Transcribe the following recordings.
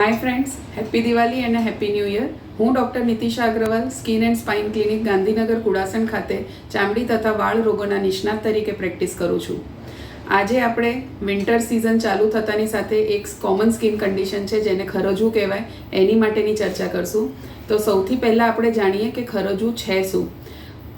Hi friends happy Diwali અને happy new year હું doctor Nitisha Agrawal, skin and spine clinic, Gandhinagar Kudasan ખાતે ચામડી તથા વાળ રોગોના નિષ્ણાત તરીકે પ્રેક્ટિસ કરું છું. આજે આપણે વિન્ટર સિઝન ચાલુ થતાની સાથે એક કોમન સ્કિન કન્ડિશન છે જેને ખરજવું કહેવાય. એની માટેની ચર્ચા કરશું. તો સૌથી પહેલાં આપણે જાણીએ કે ખરજવું છે શું.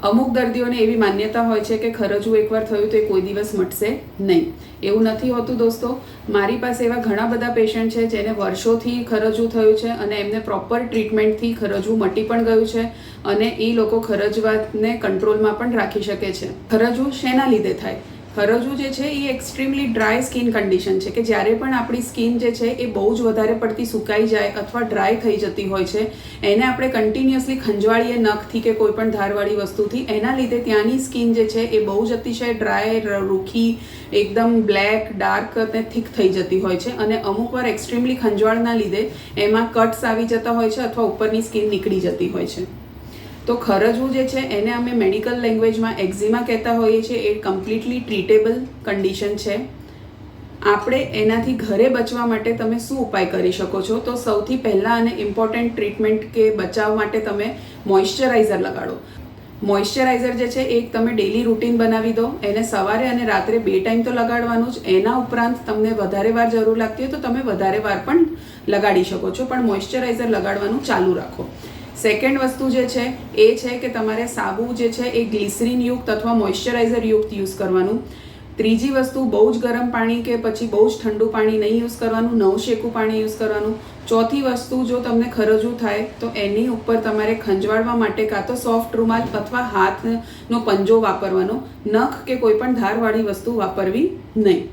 અમુક દર્દીઓને એવી માન્યતા હોય છે કે ખરજવું એકવાર થયું તો એ કોઈ દિવસ મટશે નહીં. એવું નથી હોતું દોસ્તો. મારી પાસે એવા ઘણા બધા પેશન્ટ છે જેને વર્ષોથી ખરજવું થયું છે અને એમને પ્રોપર ટ્રીટમેન્ટથી ખરજવું મટી પણ ગયું છે અને એ લોકો ખરજવાતને કંટ્રોલમાં પણ રાખી શકે છે. ખરજવું શેના લીધે થાય? ખરજવું જે છે એ એક્સ્ટ્રીમલી ડ્રાય સ્કિન કન્ડિશન છે કે જ્યારે પણ આપણી સ્કિન જે છે એ બહુ જ વધારે પડતી સુકાઈ જાય અથવા ડ્રાય થઈ જતી હોય છે, એને આપણે કન્ટિન્યુઅસલી ખંજવાળીએ નખથી કે કોઈ પણ ધારવાળી વસ્તુથી, એના લીધે ત્યાંની સ્કિન જે છે એ બહુ જ અતિશય ડ્રાય રૂખી, એકદમ બ્લેક ડાર્ક અને થીક થઈ જતી હોય છે અને અમુક વાર એક્સ્ટ્રીમલી ખંજવાળના લીધે એમાં કટ્સ આવી જતા હોય છે અથવા ઉપરની સ્કિન નીકળી જતી હોય છે. તો ખરજવું જે છે, એને અમે મેડિકલ લેંગ્વેજમાં એક્ઝિમા કહેતા હોઈએ છીએ. એ કમ્પ્લીટલી ટ્રીટેબલ કન્ડિશન છે. આપણે એનાથી ઘરે બચવા માટે તમે શું ઉપાય કરી શકો છો? તો સૌથી પહેલાં અને ઇમ્પોર્ટન્ટ ટ્રીટમેન્ટ કે બચાવ માટે તમે મોઇશ્ચરાઇઝર લગાડો. મોઇશ્ચરાઇઝર જે છે, એ તમે ડેલી રૂટીન બનાવી દો. એને સવારે અને રાત્રે બે ટાઈમ તો લગાડવાનું જ. એના ઉપરાંત તમને વધારે વાર જરૂર લાગતી હોય તો તમે વધારે વાર પણ લગાડી શકો છો. પણ મોઇશ્ચરાઇઝર લગાડવાનું ચાલુ રાખો. સેકન્ડ વસ્તુ જે છે, એ છે કે તમારે સાબુ જે છે, એ ગ્લિસરીન યુક્ત અથવા મોઇશ્ચરાઇઝર યુક્ત યુઝ કરવાનું. ત્રીજી વસ્તુ, બહુ જ ગરમ પાણી કે પછી બહુ જ ઠંડુ પાણી નહીં યુઝ કરવાનું નવશેકું પાણી યુઝ કરવાનું. ચોથી વસ્તુ, જો તમને ખરજવું થાય, તો એની ઉપર તમારે ખંજવાળવા માટે કાં તો સોફ્ટ રૂમાલ અથવા હાથનો પંજો વાપરવાનો. નખ કે કોઈ પણ ધારવાળી વસ્તુ વાપરવી નહીં.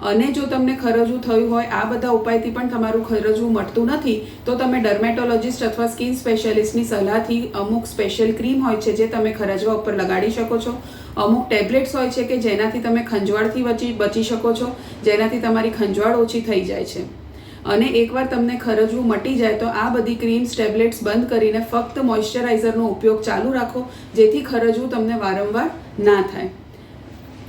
અને જો તમને ખરજું થયું હોય, આ બધા ઉપાયથી પણ તમારું ખરજવું મટતું નથી, તો તમે ડર્મેટોલોજિસ્ટ અથવા સ્કિન સ્પેશિયાલિસ્ટની સલાહથી અમુક સ્પેશિયલ ક્રીમ હોય છે જે તમે ખરજવા ઉપર લગાડી શકો છો. અમુક ટેબ્લેટ્સ હોય છે કે જેનાથી તમે ખંજવાળથી બચી બચી શકો છો, જેનાથી તમારી ખંજવાળ ઓછી થઈ જાય છે. અને એકવાર તમને ખરજવું મટી જાય, તો આ બધી ક્રીમ્સ, ટેબ્લેટ્સ બંધ કરીને ફક્ત મોઇશ્ચરાઇઝરનો ઉપયોગ ચાલુ રાખો, જેથી ખરજવું તમને વારંવાર ના થાય.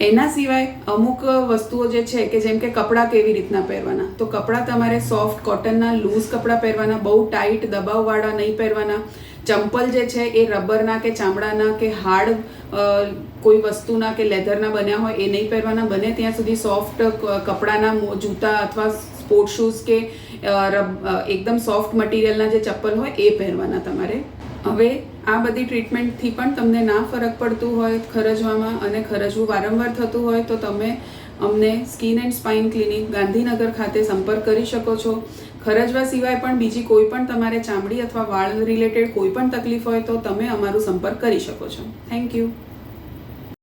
એના સિવાય અમુક વસ્તુઓ જે છે કે જેમ કે કપડાં કેવી રીતના પહેરવાના? તો કપડાં તમારે સોફ્ટ કોટનના લૂઝ કપડાં પહેરવાના, બહુ ટાઈટ દબાવવાળા નહીં પહેરવાના. ચંપલ જે છે એ રબરના કે ચામડાના કે હાર્ડ કોઈ વસ્તુના કે લેધરના બન્યા હોય એ નહીં પહેરવાના. બને ત્યાં સુધી સોફ્ટ કપડાના જૂતા અથવા સ્પોર્ટ શૂઝ કે એકદમ સોફ્ટ મટીરિયલના જે ચપ્પલ હોય એ પહેરવાના તમારે. હવે આ બધી ટ્રીટમેન્ટથી પણ તમને ના ફરક પડતું હોય, ખરજવામાં અને ખરજવું વારંવાર થતું હોય, તો તમે અમને skin and spine clinic Gandhinagar ખાતે સંપર્ક કરી શકો છો. ખરજવા સિવાય પણ બીજી કોઈ પણ તમારે ચામડી અથવા વાળ રિલેટેડ કોઈ પણ તકલીફ હોય, તો તમે અમારો સંપર્ક કરી શકો છો. Thank you